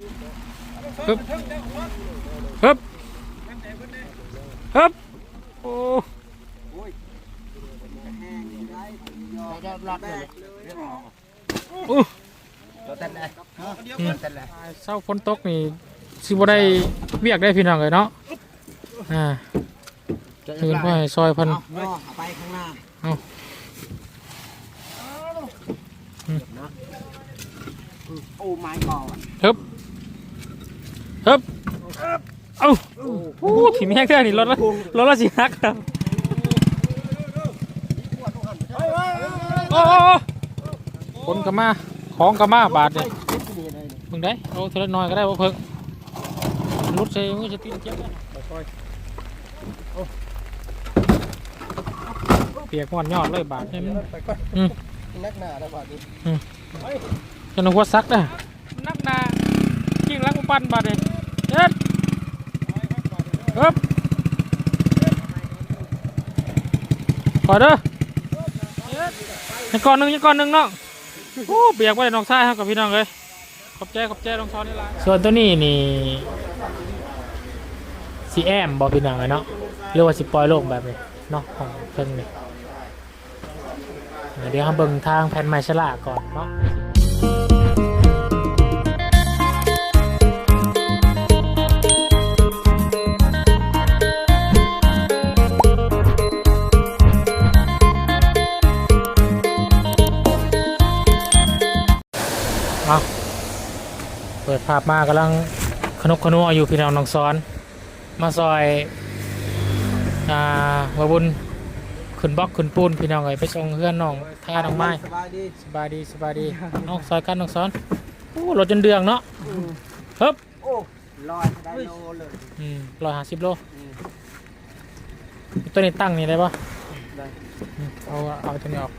ฮึบฮึบฮึบโอ้ได้รับเลยอู้ตัวเต้นเลยอืมเต้นเลยเศร้าฝนตกนี่สิบ่ได้เวียกได้พี่น้องเลยเนาะอ่าคืนพ่อให้ซอยเพันเอาไปข้างหน้าเอาโอ้ไม้ก่อนฮึบ ฮึบเอ้าโอ้ถิ่มแห้งแท้นี่รถละรถละสิฮักครับโอ้คนก็มาของก็มาบาทเนี่ยมึงได้เอาเท่าน้อยก็ได้บ่เพิ่งรถใส่มือจะตีนเจ็บเปียกหวานยอดเลยบาทเนี่ยมันอืมนักหนาแล้วบาดนี้จะนึกว่าซักนะนักหนากิ้งลักปันบาดเลย เอ็ดครับขอเด้อยังก่อนหนึ่งยังก่อนหนึ่งเนาะโอ้เบียกไว้น้องชายครับกับพี่น้องเลยขอบใจขอบใจน้องซ้อนนี่ละส่วนตัวนี้นี่สีแอมบอกพี่น้องเลยเนาะเรียกว่าสิปล่อยโลกแบบนี้เนาะของเพิ่งนี่เดี๋ยวเราเบิ่งทางแผ่นไม้ฉลาก่อนเนาะ ปิดภาพมากำลังขนกขนัวอยู่พี่น้องน้องซ้อน มาซอยอ่าวาบุญขึ้นบล็อกขึ้นปูนพี่น้องเอ้ยไปส่งเพื่อนน้องท่าน้องไม้สบายดีสบายดีสบายดีน้องซอยกันน้องซ้อนโอ้รถจนเดืองเนาะเฮ้บโอ้ลอยได้โลเลยอืมร้อยห้าสิบโลตัวนี้ตั้งนี่ได้ปะได้อืมเอาเอาตัวนี้ออก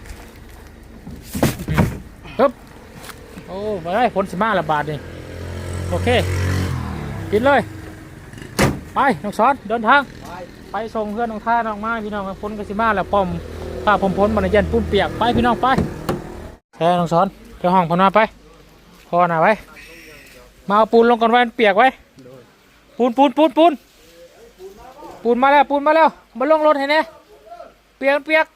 อืมฮึบโอ้ไปได้ผลสิมาละบาทนี่ โอเค กินเลย ไปน้องซ้อนเดินทางไปไปส่งเพื่อนน้องท่าน้องไม้พี่น้องพ้นกสิมาแล้วป้อมผ้าผมพ้นบรรยันปุ้นเปียกไปพี่น้องไปแช่น้องซ้อนไปห้องพนมาไปพอหน่ะไว้มาเอาปูนลงก่อนไว้มันเปียกไว้ ปูนปูนปูนปูนปูนมาแล้วปูนมาแล้วมาลงรถให้แน่เปียกเปียก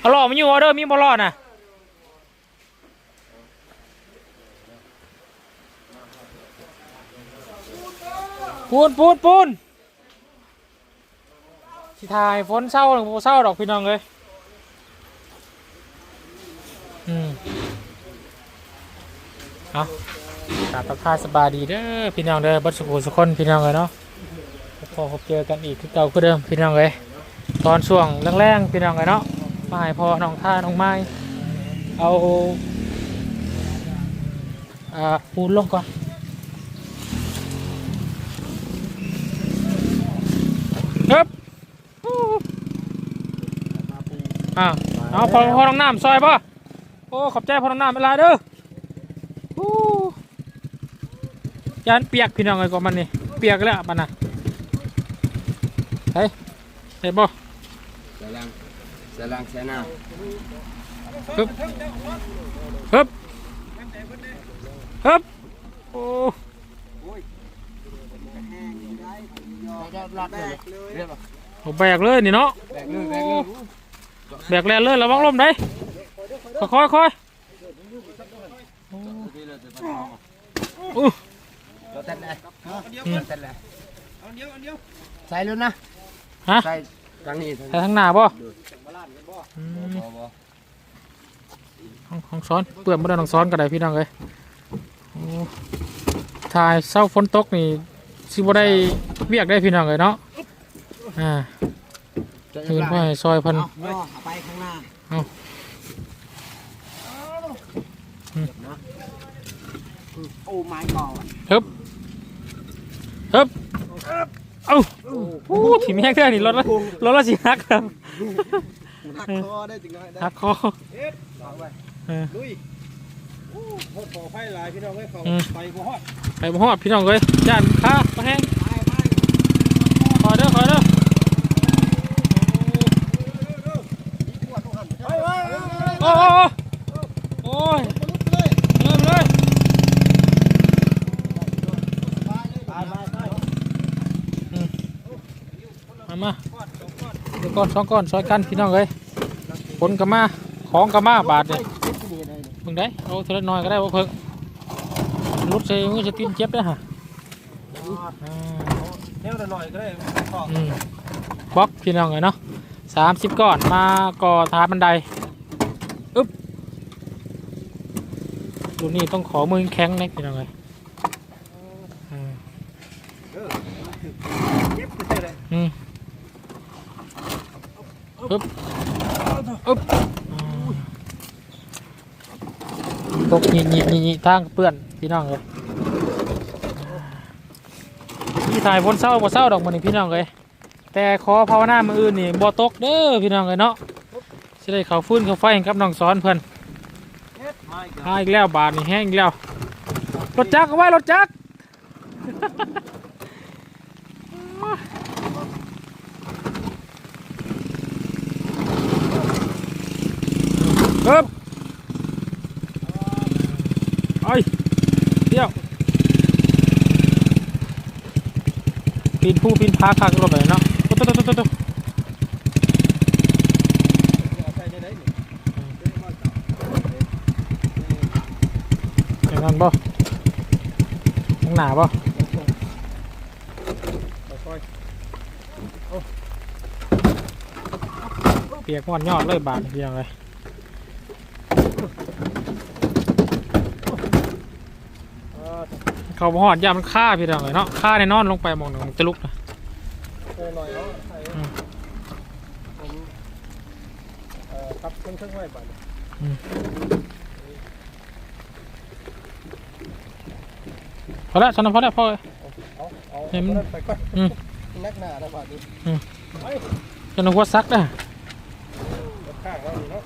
เอาล่อมันอยู่ออเดอร์มีบอลล่อนะปูนปูนปูนสิถ่ายฝนเศร้าหรือบ่เศร้าดอกพี่น้องเลยอืมเอากราบทักทายสบายดีเด้อพี่น้องเด้อบัดสุขสุขคนพี่น้องเลยเนาะพอพบเจอกันอีกคือเก่าคือเดิมพี่น้องเลยตอนช่วงแรงๆพี่น้องเลยเนาะ มาให้พอน้องท่าน้องไม้เอาอ่าปูนลงก่อนครับอ่าเอาพอพอน้องน้ำซอยป่ะโอ้ขอบใจพอน้องน้ำเวลาเด้อยานเปียกพี่น้องไอ้ก่อนมันนี่เปียกแล้วมันนะเฮ้ยเห็นป่ะ สลังเสลังเสนาฮึบฮึบฮึบโอ้ได้รับเลยเรียบโหแบกเลยนี่เนาะแบกเลยแบกเลยแบกแลนเลยระวังลมได้ค่อยๆค่อยอู้ตัวเต้นเลยอืมเต้นเลยใส่เลยนะฮะใส่ทางนี้ทางไปทางหน้าป่ะ อืมบ่บ่ห้องห้องซ้อนเปื่อนไม่ได้ต้องซ้อนกันได้พี่น้องเลยโอ้ถ่ายเศร้าฝนตกนี่สิบ่ได้เวียกได้พี่น้องเลยเนาะอ่าคืนพ่อให้ซอยเพันเอาไปข้างหน้าเอาอืมโอ้ไม้ก่อนฮึบฮึบเอ้าโอ้ถิ่มแห้งแท้นี่รถละรถละสิฮักครับ หักคอได้จังได้หักคอเอ็ดลองไปลุยโคตรต่อไฟลายพี่น้องเลยเอาไปบ่ฮอดไปบ่ฮอดพี่น้องเลยจานข้าปาแห้งขอเด้อขอเด้อโอ้โอ้ยเริ่มเลยมามาเดี๋ยวก่อนสองก่อนซอยกันพี่น้องเลย ผลก็มาของก็มาบาทเนี่ยเพิ่งได้เอาเท่าน้อยก็ได้บ่เพิ่งรุดใส่มือจะตีนเจ็บได้อฮะอ่าเท่าหน่อยก็ได้อืมบล็อกพี่น้องเลยเนาะสามสิบก้อนมาก่อทาบันไดอึ๊บดูนี่ต้องขอมือแข็งนะพี่น้องเลยอ่าเก็บไปใช่เลยอืมอึ๊บ อึ๊บตกหยิบหยิบทางเปื้อนพี่น้องเลยพี่ถ่ายบนเศร้าบ่เศร้าดอกมันนี่พี่น้องเลยแต่ขอภาวนามืออื่นนี่บ่ตกเด้อพี่น้องเลยเนาะสิได้เขาฟื้นเขาไฟกับน้องสอนเพิ่อนหาอีกแล้วบาทนี่แห้งอีกแล้วรถจักรเอาไว้รถจักร เอิบไอ้เดี๋ยวปีนผู้ปีนพาคักรถไปเนาะตุ๊ตุ๊ตุ๊ตุ๊ตุ๊ใช่ได้ได้นี่อย่างนั้นบ่ข้างหน้าบ่เปียกงอนยอดเลยบาทนี่เพียงเลย เขาบ่หอดยามันฆ่าพี่น้องเลยเนาะฆ่าในนอนลงไปหมองหนึ่งจะลุกนะหน่อยเนาะใส่ผมเอ่อครับเครื่องเครื่องไว้ก่อนพอแล้วฉันนพอแล้วพอเลยเอาเอาเห็นมัน ไปก่อนอืมนักหนาแล้วบาดนี้ฉันนึกว่าซักนะข้างเราเนาะ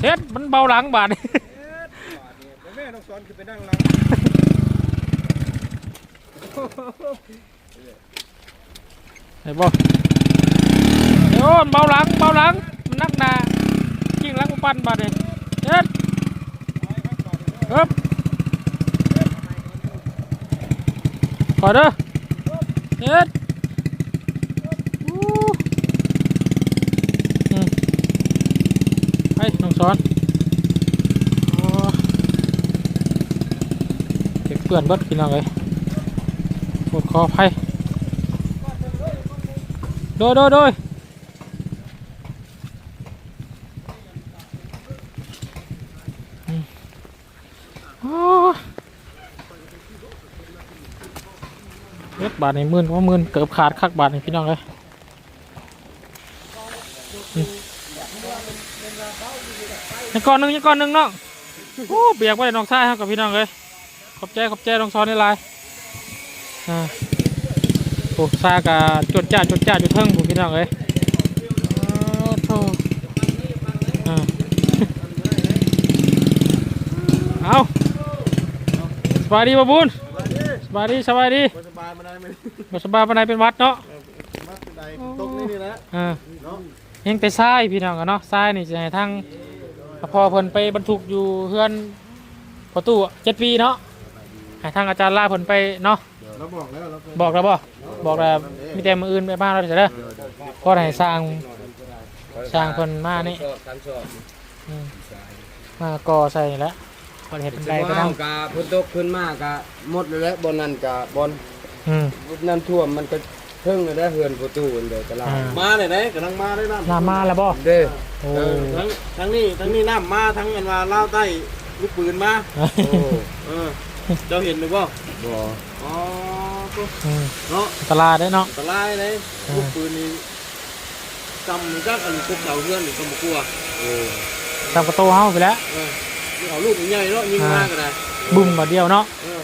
เช็ดมันเบาหลังบาทนี่บาดนี้แม่น้องสอนคือไปนั่งหลังไหนบ่เดี๋ยวมัน ปื่อนเบิดพี่น้องเลยปวดคอไผ่โดยโดยโดยอืมโอ้เล็บบาทในมื่นว่ามื่นเกือบขาดคักบาทในพี่น้องเลยยังก่อนหนึ่งยังก่อนหนึ่งเน้องโอ้เปียกไว้น้องชายครับกับพี่น้องเลย ขอบใจขอบใจน้องซ้อนในไลน์อ่าโอ้ซากาจดจ้าจดจ้าจุดเทิงผมพี่น้องเลยอ้าวโธ่อ่าเอาสบายดีบ่บุญสบายดีสบายดีสบายมาได้ไหมบ่สบายปานใดเป็นหวัดเนาะมาใดตกนี่นี่แหละอ่าเนาะยังแต่ทรายพี่น้องกันเนาะทรายนี่จะให้ทางพอเพิ่นไปบรรทุกอยู่เฮือนประตูเจ็ดปีเนาะ ให้ทางอาจารย์ลาเพิ่นไปเนาะเราบอกแล้วเราบอกแล้วบ่บอกแล้วมีแต่มืออื่นไปบ้านเราเถอะเด้อพอให้สร้างสร้างเพิ่นมานี่การสอบอืมมาก่อใส่นี่แหล้วพอได้เฮ็ดบันไดไปว้านั่งวกะพุ่นตกขึ้นมากะหมดเลยแหละบนนั้นกะบนอืมน้ำท่วมมันก็เพิ่งเลยได้เฮือนประตูอันเดียวตลาดอ่ามาเลยไหนกำลังมาได้น้ำน้ำมาแล้วบ่เด้อโอ้เออทั้งทั้งนี้ทั้งนี้น้ำมาทั้งอันว่าเล่าวใต้ลูกปืนมาโอ้ เออเจ้าเห็นหรือเปล่าบ่อ๋อก็อืมเนาะตลาดได้เนาะ อันตรายเลยอ่าลูกปืนนี่จำจักอันคุกเสาเพื่อนนี่ก็บ่กลัวโอ้ทำประตูเฮาไปแล้ว เออเอาลูกใหญ่ๆเนาะยิงมากก็ได้บุ้มบาดเดียวเนาะ เออ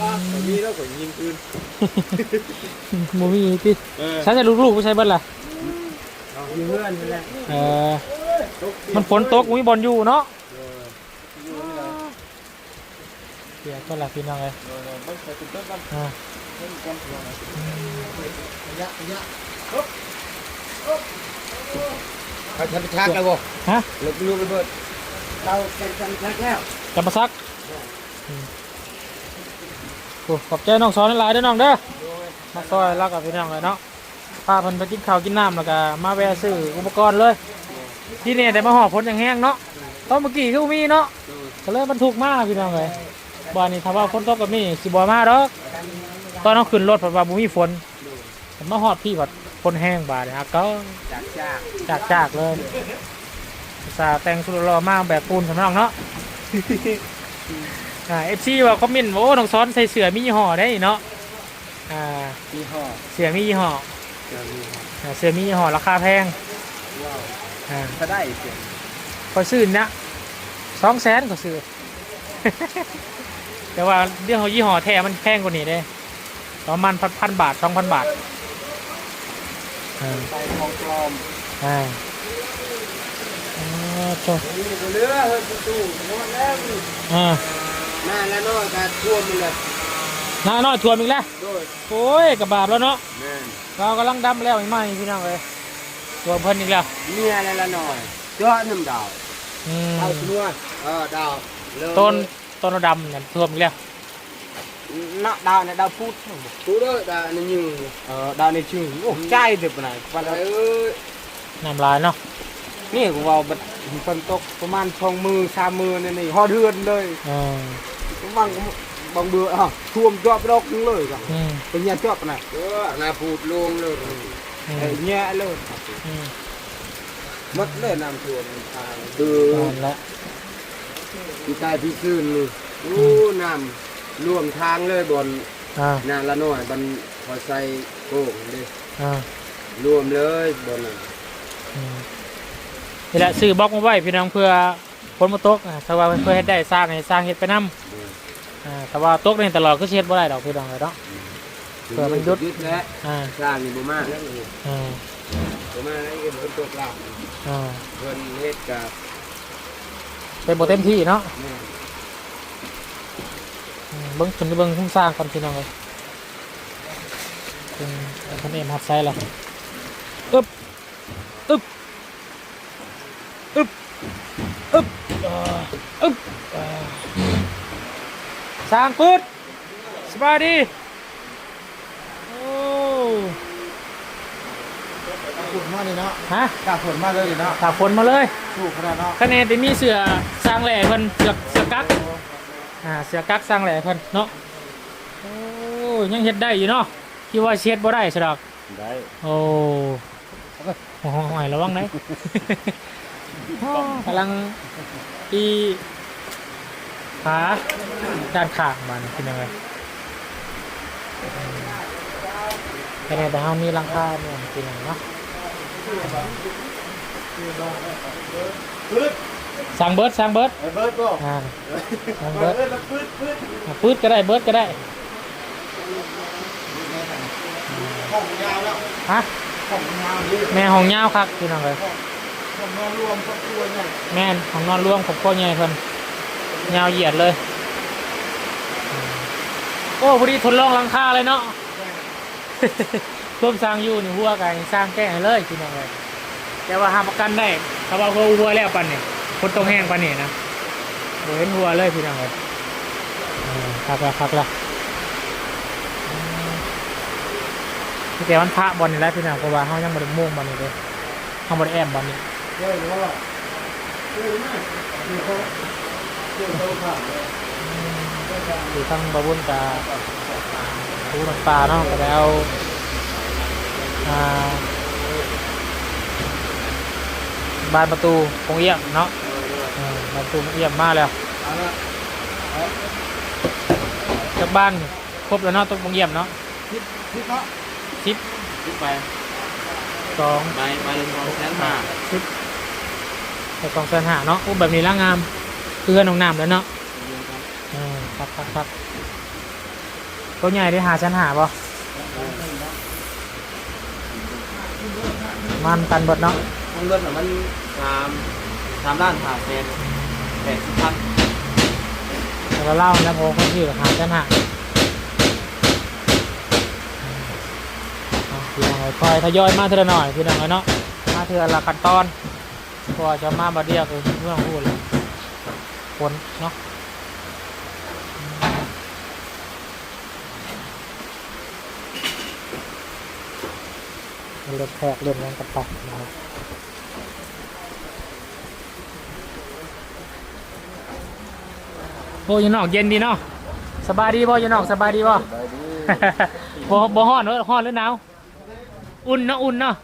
ป้าตรงนี้แล้วก็ยิงปืนบ่มีติเออใช้แต่ลูกๆบ่ใช่เบิดล่ะอยู่เฮือนนี่แหละเออมันฝนตกมีบอลอยู่เนาะ เปียกก็ล่ะพี่น้องเอ้ยอ่าเขาทันชักแล้วบ่ฮะหลูกลูกระเบิดเราเป็นทันชักแล้วจะมาซักโอ้ขอบใจน้องสอนหลายด้อน้องเด้อมาซอยแล้วกับพี่น้องเลยเนาะพาเพิ่นไปกินข้าวกินน้ำแล้วก็มาแวะซื้ออุปกรณ์เลย ที่นี่ได้มาห่อพ้นอย่างแห้งเนาะตอนเมื่อกี้คือมีเนาะก็เลยบรรทุกมากพี่น้องเลย บ้านนี้ถ้าว่าฝนตกกับนี่สิบ่มาดอกตอนเราขึ้นรถเพราะว่าบ่มีฝนผมมาฮอดพี่ผัดฝนแห้งบาดเนี่ยก็จากจากจากจากๆเลยอุตสาห์แต่งสุดรอมากแบบปูนสำรองเนาะอ่าเอฟซีว่าคอมเมนต์ว่าโอ้น้องซ้อนใส่เสื้อมียี่ห้อได้เนาะอ่ามีห่อเสื้อมียี่ห้อจะมีห่ออ่าเสื้อมียี่ห้อราคาแพงว้าวอ่าถ้าได้เสียงก็ซื้อนะสองแสนก็ซื้อ แต่ว่าเรื่องของยี่ห้อแท้มันแพงกว่านี้เด้ประมาณพันบาทสองพันบาทอ่าใส่ของปลอมอ่าอ๋อตัวนี่ก็เรือเฮ้ยประตูนอนแล้วนี่อ่าหน้าแล้วน้อยก็ท่วมมันเลยหน้าน้อยทัวร์อีกแล้ว โดยโอ้ยกับบาปแล้วเนาะ แม่นเรากำลังดำแล้วอีกไหมพี่น้องเลยตัวเพิ่นอีกแล้ว เมียแล้วละน้อยเจาะน้ำดาวอืมเอาชัวเออดาวเลยต้น ต้นดำเนี่ยท่วมอีกแล้วนักดาวเนี่ยดาวพูดพูดเลยดาวนี่ยิงเออดาวนี่ชื่อโอ้ใจเด็ดปานไหนปานไหนเอ้ยน้ำลายเนาะนี่กูว่าบัดฝนตกประมาณสองมือสามมือนี่นี่หอเดือนเลยเออบางบางเดือนอะท่วมจอบดอกนึงเลยกันอืมเป็นเนี่ยจอบนะเออนาพูดลงเลยอืไอ้มเนี่ยเลยอืมมัดเลยน้ำท่ว มทางคือตอนละพี่ตายพี่ซื่นนี่โอ้น้ำรวมทางเลยบนอ่านาละน้อยบันพอใส่โป่งเลยอ่ารวมเลยบนนั้นอืมนี่แหละซื้อบล็อกมาไว้พี่น้องเพื่อฝนมาตกอ่าถ้าว่าเพื่อเฮ็ดได้สร้างให้สร้างเฮ็ดไปนํอ่าแต่ว่าตกนี่ตลอดก็สิเฮ็ดบ่ได้ดอกพี่น้องเลยเนาะ เผื่อมันยุดยุดแล้วอ่าสร้างนี่บ่มากแล้วนี่อ่าบ่มากแล้วเพิ่นตกลาบอ่าเพิ่นเฮ็ดกับ เป็นบ่เต็มที่เนาะแม่อืมเบิ้งขึ้นไปเบิ้งทุ่งสร้างก่อนพี่น้องเลยเป็นเป็นคนเอ็มฮัดไซด์ละอึ๊บอึ๊บอึ๊บอึ๊บอ่าอึ๊บอ่าสร้างปืดสบายดีโอ้ ฝน มาเลยเนาะฮะกล้าฝนมาเลยเนาะถาฝนมาเลยถูกขนาดเนาะคะแนนที่มีเสือสร้างแหล่เพิ่นเสือเสือกักอ่าเสือกักสร้างแหล่เพิ่นเนาะโอ้ยังเฮ็ดได้อยู่เนาะคิดว่าเช็ดบ่ได้ใช่ดอกได้โอ้โอ้หอยระวังไหน กำลังอีขาด้านข้างมันเป็นยังไงแต่ในแต่เฮามีหลังคาเนี่ยมันเป็นยังไงเนาะ สั่งเบิร์ดสั่งเบิร์ดไอ้เบิร์ดบ่อ่าสั่งเบิเบิร์ร์ดดแล้วปื๊ดปื๊ดอะปื๊ดก็ได้เบิร์ดก็ได้ห้องยาวแล้วฮะห้องยาวนี่แม่ห้องยาวครับพี่น้องเลยห้องนอนรวมครอบครัวเนี่ยแม่นของนอนร่วมของพ่อใหญ่เพิ่นยาวเหยียดเลยอืมโอ้พอดีทดลองหลังคาเลยเนาะ ร่วมสร้างอยู่นี่หัวกันสร้างแก้ให้เลยพี่น้องเลยแต่ว่าห้ามประกันได้ถ้าว่าหัวหัวแล้วปันเนี่ยคนต้องแห้งปันเนี่ยนะเห็นหัวเลยพี่น้องเลยครับละครับละแต่มันพระบอลนี่แหละพี่น้องเพราะว่าเขายังบ่ได้มุ่งบอลนี่เลยเขาบ่ได้แอมบอลนี่เยอะหรือว่าเยอะมากเยอะเขาเยอะเขาผ่านเลยอยู่ทั้งบะบุญกับูน้ำปลาเนาะก็แล้วอ่า บานประตูคงเอี่ยมเนาะเออบานประตูคงเอี่ยมมากแล้วเอาละจากบ้านครบแล้วเนาะต้องคงเอี่ยมเนาะคิดคิดเนาะสิบขึ้นไปสองไปไปเลยสองแสนห้าสิบแต่สองแสนหาเนาะอู้แบบนี้ละงามเพื่อนน้องน้ำแล้วเนาะเออครับครับครับตัวใหญ่ได้หาแสนหาป่ มันตันเบดเนาะมันเงินน่ะมันสามสามล้านสามแสนแปดสิบพันแต่เราเล่าแล้วพอคนที่หากันหาพี่น้องคอยทยอยมาเท่าหน่อยพี่น้องเนาะมาเท่าละขั้นตอนกว่าจะมาบาเดียวคือเรื่องพูดเลยคนเนาะ เริ่มแทกเริ่มยังกระปักนะครับโอ้ยนอกเย็นดีเนาะสบายดีบ่อยันอกสบายดีบ่บ่บ่ฮ้อนเนอะฮ้อนหรือหนาวอุ่นเนาะอุ่นเนาะ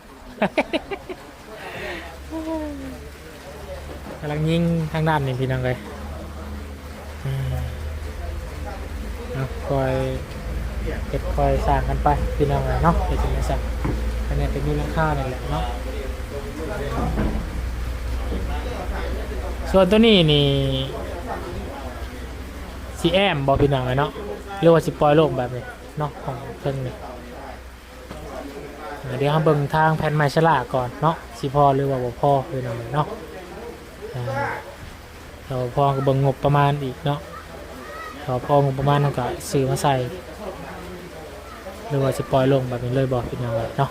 กำลังยิงทางด้านนี่พี่น้องเลยอืมเอาคอยเก็บคอยสร้างกันไปพี่น้องเลยเนาะเดี๋ยวจะมาสั่งอั นนี้เป็นมีราคานี่นแหละเนาะส่วนตัวนี้นี่สีแอมบอกพี่น้องเลยเนาะเรียกว่าสิปอยโลกแบบนี้เนาะของเพิ่งนี่อ่าเดี๋ยวเราเบิ่งทางแผ่นไม้ฉลาก่อนเนาะสิพอหรือว่าบ่พอพี่น้องเลยเนาะเราพอก็เบิ่งงบประมาณอีกเนาะเราพองบประมาณเราก็ซื้อมาใส่หรือว่าจะปอยลงแบบนี้เลยบอกเป็นยังไงเนาะ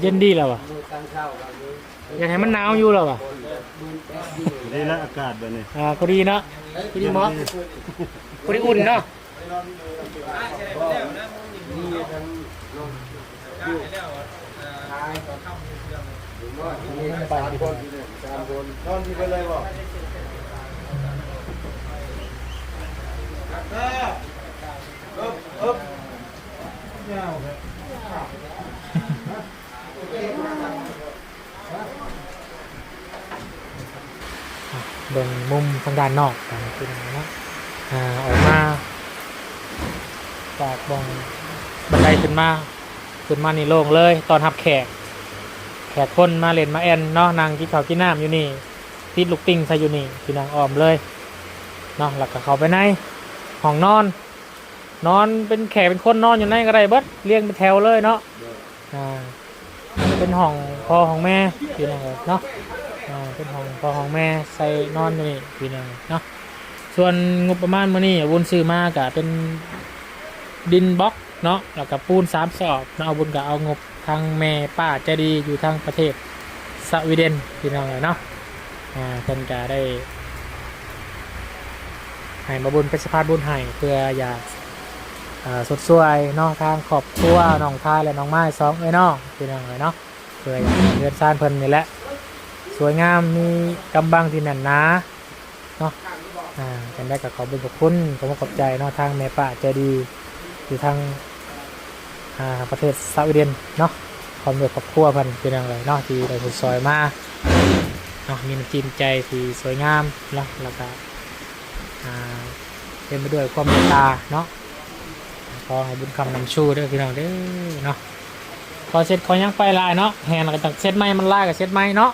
เย็นดีแล้วอะอยากให้มันหนาวอยู่แล้วอะ นี่ละอากาศแบบนี้อ่าก็ดีนะก็ดีเหมาะก็ดีอุ่นเนาะไปดีกว่านอนที่ไปเลยบ่เออเอ๊บิ่ บงมุมทางด้านนอกกันคือเนาะอ่าออกมาจากบองบันไดขึ้นมาขึ้นมานี่โล่งเลยตอนรับแขก แขกคนมาเล่นมาแอนเนาะนางกินข้าวกินน้ำอยู่นี่ติดลูกติ้งใส่อยู่นี่คือนางออมเลยเนาะหลักกับเขาไปในห้องนอน นอนเป็นแขกเป็นคนนอนอยู่ในก็ได้เบิดเรียงเป็นแถวเลยเนาะอ่าเป็นห้องพ่อของแม่คือนางเนาะ เป็นห้องพอห้องแม่ใส่นอนอยู่นี่พี่น้องเนาะส่วนงบประมาณมื้อนี้วุ้นซื้อมากะเป็นดินบล็อกเนาะแล้วก็ปูนสามสอบเนาะเอาบุญก็เอางบทางแม่ป้าใจดีอยู่ทางประเทศสวีเดนพี่น้องเลยเนาะอ่าเพิ่นก็ได้ให้มาบุญเป็นสะพานบุญให้เพื่ออยากอ่าสดสวยเนาะทางครอบครัวน้องทายและน้องไม้สองเอ้ยน้องพี่น้องเลยเนาะเพื่ออยากให้เงินซ่านเพิ่นนี่แหละ วยงามมีกำบังที่แน่นหนาเนาะอ่ากันได้กับขอบุญขอบคุณขอบขอบใจเนาะทางแม่ป้าใจดีอยู่ทางอ่าประเทศสวีเดนเนาะความเดือดครอบครัวพันเป็นอย่างไรเนาะที่ได้ผลซอยมาเนาะมีน้ำจิ้มใจที่สวยงามเนาะแล้วก็อ่าเป็นไปด้วยความเมตตาเนาะขอให้บุญคำนำชูด้อพี่น้องเด้อเนาะพอเสร็จขอยังไปลายเนาะแหนก็ต้องเซ็ตไม้มันลายกับเซ็ตไม้เนาะ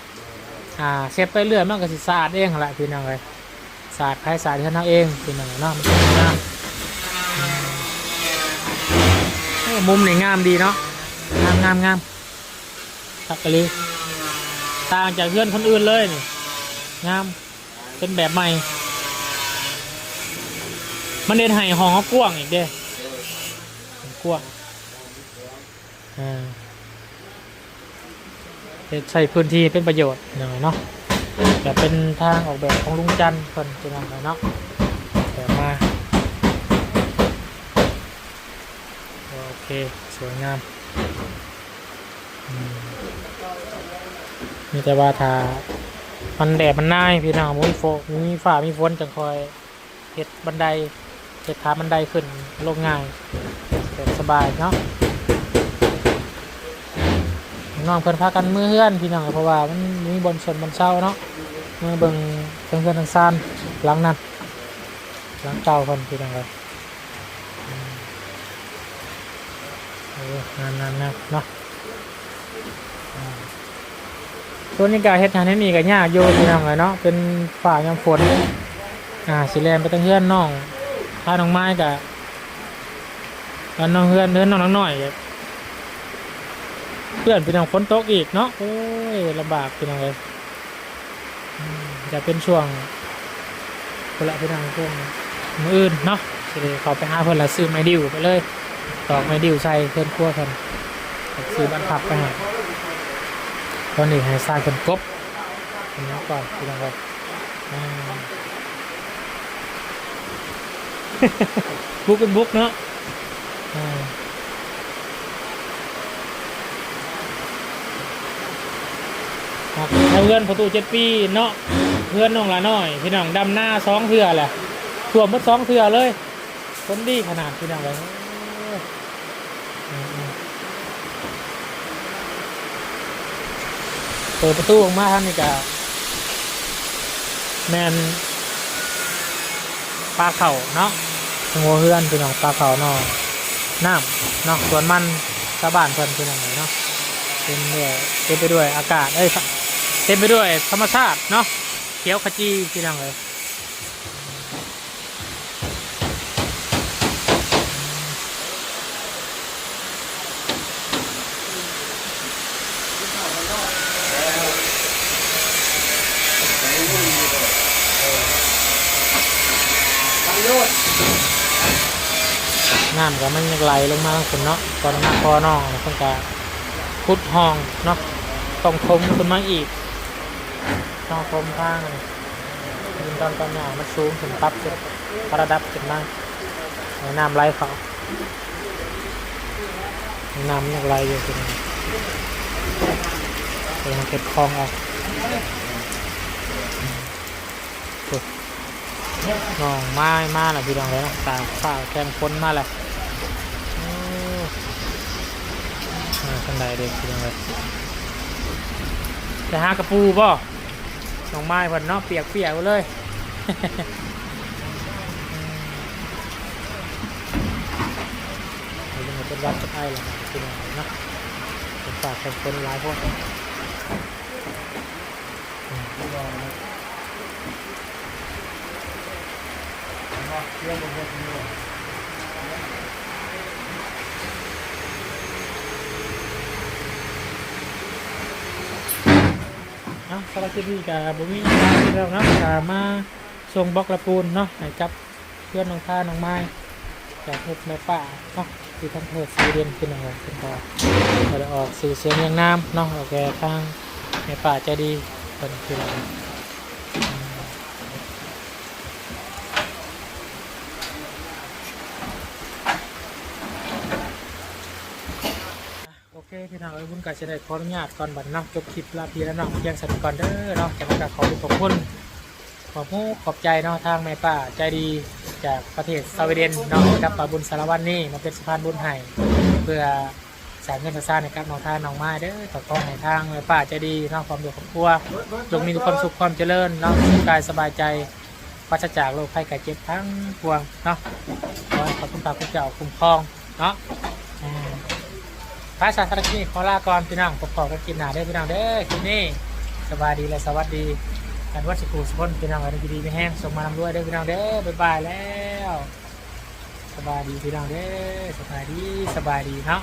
อ่าเซฟไปเรื่อยมันก็สิสะอาดเองแหละพี่น้องเลยสะอาดใครสะอาดท่านเอาเองพี่น้องเนาะมันเป็นงามมุมนี่งามดีเนาะงามงามงามทักกะลีต่างจากเพื่อนคนอื่นเลยนี่งามเป็นแบบใหม่ มันเด่นไห้ห้องเขากว้างอีกเด้กว้างอ่า ใช้พื้นที่เป็นประโยชน์หน่อยเนาะแต่เป็นทางออกแบบของลุงจันทร์คนเป็นยังไงเนาะแต่มาโอเคสวยงามมีแต่ว่าทามันแดดมันน่ายพี่น้องมุ้ยโฟกมีฝ่ามีฝนจะคอยเห็ดบันไดเห็ดขาบันไดขึ้นลงง่ายแบบสบายเนาะ น้องเพิ่นพากันมือเฮือนพี่น้องเพราะว่ามันมีบนชนบนเช้าเนาะมือเบิ่งเพิ่นเพื่อนทางซานหลังนั้นหลังเก่าเพิ่นพี่น้องเลยอืมเอองานนั้นนะเนาะส่วนนี้ก็เฮ็ดงานให้มีก็ยากอยู่พี่น้องเลยเนาะเป็นฝ่ายามฝนอ่าสิแลนไปตั้งเฮือนน้องถ้าน้องไม้ก็อันน้องเฮือนเฮือนน้องน้องน้อย พื่อนพี่น้องฝนตกอีกเนาะโอ้ยลำบากพี่น้องเลยจะเป็นช่วงคนละพี่น้องช่วงมืออื่นเนาะสิได้เขาไปหาเพิ่นละซื้อไม้ดิวไปเลยตอกไม้ดิวใส่เพิ่นครัวเพิ่นซื้อบ้านพับไปให้ตอนนี้ให้สร้างเป็นกบเป็นน้ำก่อนพี่น้องครับอ่าบุกเป็นบุกเนาะอ่าครับแล้ว เพื่อนประตูเจ็ดปีเนาะเพื่อนน้องละน้อย พี่น้องดำหน้าสองเทือแหละท่วมหมดสองเทือเลยคนดีขนาดพี่น้องเลยเปิดประตูออกมาทางนี้ก็แมนปลาเข่าเนาะหัวเฮือนพี่น้องปลาเข่าเนาะน้ำเนาะส่วนมันชาวบ้านเพิ่นพี่น้องเลยเนาะเต็มด้วยเต็มไปด้วยอากาศเอ้ย เต็มไปด้วยธรรมชาติเนาะเขียวขจีพี่น้องเลยน้ำก็มันยังไหลลงมาทางฝนเนาะตอนมาคอน้องเพิ่นก็พุดห้องเนาะต้องทมขึ้นมาอีก ต้องทมทางยินตอนตอนหนามันสูงถึงปั๊บขึ้นประดับขึ้นมาน้ำไหลเขาน้ำนยังไหลอยู่ที่นี่เดี๋ยวมันเก็บคลองเอาปุ๊บน้องมามาแล้วพี่น้องเลยนะตากฝ้าแกงพ้นมาแหล้วโอ้อ่าขันไดเด็กพี่น้องเลยจะหากระปูป่ะ น้องไม้เพิ่นเนาะเปียกเปียกๆเลยเราจะมาเป็นวัดจะไอ้ละพี่น้องเนาะเป็นฝากแข่งคนหลายพวกเนาะสารบคลิปนี้กับบุมีงานที่เราเนาะกมาส่งบล็อกละปูนเนาะให้กับเพื่อนน้องท่าน้องไม้จากเฮ็ดแม่ป่าเนาะที่ทำเพื่อซีเรียนขึ้นมาขึ้นต่อก็ได้ออกสื่อเสียงยังน้ำเนาะโอเคทางแม่ป่าใจดีเป็นคือเราโอเคพี่น้ออ้ยบุญกาจะได้ขออนุญาตก่อนบัดเนาะจบคลิปลาพีแล้วเนาะเพียงสันก่อนเด้อเนาะจากนั้นก็ขอขอบคุณขอบคุณขอบใจเนาะทางแม่ป้าใจดีจากประเทศสวีเดนเนาะกับปาบุญสารวัตรนี่มาเป็นสะพานบุญให้เพื่อสางเงินสร้างนการน้องทานน้องไม้เด้อขอขอให้ทางแม่ป้าใจดีเนาะความดีครอบครัวจงมีความสุขความเจริญเนาะสุขกายสบายใจปราศจากโรคภัยไข้เจ็บทั้งปวงเนาะขอขอบคุณพระคุณเจ้าคุ้มครองเนาะ พระสาธารณนี่ขอลาก่อนพี่น้องประกอบกันกินหนาได้พี่น้องเด้อที่นี้สบายดีและสวัสดีกันวัดสกูสกลพี่น้องอะไรดีไม่แห้งส่งมานำด้วยได้พี่น้องเด้อบ๊ายบายแล้วสบายดีพี่น้องเด้อสบายดีสบายดีเนาะ